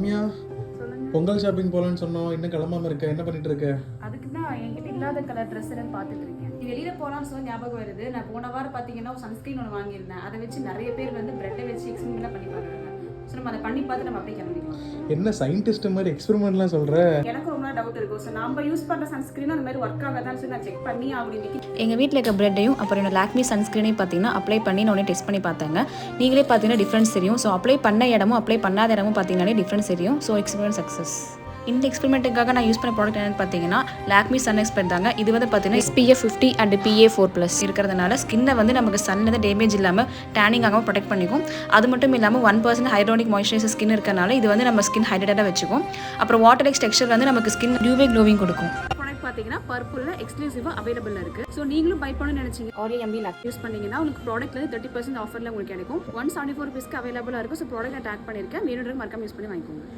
Ramya Pongal shopping போகலான்னு சொன்னோம். இன்னும் கிளம்பாம இருக்க. என்ன பண்ணிட்டு இருக்க? அதுக்கு தான் என்கிட்ட இல்லாத கலர் ட்ரெஸ் எல்லாம் பார்த்துட்டு இருக்கேன். வெளியில போலாம்னு சொல்லி ஞாபகம் வருது. நான் போன வாரம் பார்த்தீங்கன்னா சன்ஸ்கிரீன் ஒன்று வாங்கியிருந்தேன். அதை வச்சு நிறைய பேர் வந்து பிரெட்டை வச்சு எக்ஸ்பெரிமெண்ட் பண்ணி பார்க்குறாங்க. ஸோ நம்ம அதை பண்ணி பார்த்து நம்ம அப்படியே கிளம்பிக்கலாம் என்ன சயின்டிஸ்ட் மாதிரி எக்ஸ்பெரிமெண்ட்லாம் சொல்ற? எனக்கு ரொம்ப டவுட் இருக்கும். ஸோ நம்ம யூஸ் பண்ணுற சன்ஸ்கிரீனும் அந்த மாதிரி ஒர்க் ஆகாதான்னு சொல்லி நான் செக் பண்ணி அப்படி இன்னைக்கு எங்கள் வீட்டில் இருக்க ப்ரெட்டையும் அப்புறம் என்னோட லாக்மி சன்ஸ்க்ரீனையும் பார்த்தீங்கன்னா அப்ளை பண்ணி நான் உடனே டெஸ்ட் பண்ணி பார்த்தேங்க. நீங்களே பார்த்தீங்கன்னா டிஃப்ரென்ஸ் தெரியும். ஸோ அப்ளை பண்ண இடமும் அப்ளை பண்ணாத இடமும் பார்த்தீங்கன்னாலே டிஃப்ரென்ஸ் தெரியும். ஸோ எக்ஸ்பெரிமெண்ட் சக்ஸஸ் இந்த எக்ஸ்பெரிமெண்ட்டுக்காக நான் யூஸ் பண்ண ப்ராடக்ட் என்னன்னு பார்த்தீங்கன்னா லாக்மி சன் எக்ஸ்பெர்ட் தாங்க. இது வந்து பார்த்தீங்கன்னா SPF fifty and PA four plus இருக்கிறதுனால ஸ்கின்னை வந்து நமக்கு சன்லேருந்து டேமேஜ் இல்லாமல் டேனிங் ஆகாமல் ப்ரொடெக்ட் பண்ணிக்கும். அது மட்டும் இல்லாமல் one percent hyaluronic moisturiser skin இருக்கறனால இது வந்து நம்ம ஸ்கின் ஹைட்ரேட்டாக வச்சுக்கும். அப்புறம் வாட்டர் எக்ஸ் டெக்ஸ்டர் வந்து நமக்கு ஸ்கின் டியூவே க்ளோவிங் கொடுக்கும். ப்ராடக்ட் பார்த்தீங்கன்னா பர்பிளில் எக்ஸ்க்ளூசிவாக அவைலபிள் இருக்கு. ஸோ நீங்களும் பை பண்ணணும்னு நினைச்சீங்க. ஆரியோ எம்பி லக் யூஸ் பண்ணீங்கன்னா உங்களுக்கு ப்ராடக்ட்ல தேர்ட்டி பர்சன்ட் ஆஃபரில் உங்களுக்கு கிடைக்கும். ஒன் செவன்டி ஃபோர் ருபீஸ்க்கு அவைலபிளாக இருக்கும். ஸோ ப்ராடக்ட் அட்டாக் டேக் பண்ணியிருக்கேன் வேணுன்ற மறக்காம யூஸ் பண்ணி வாங்கிக்கோங்க.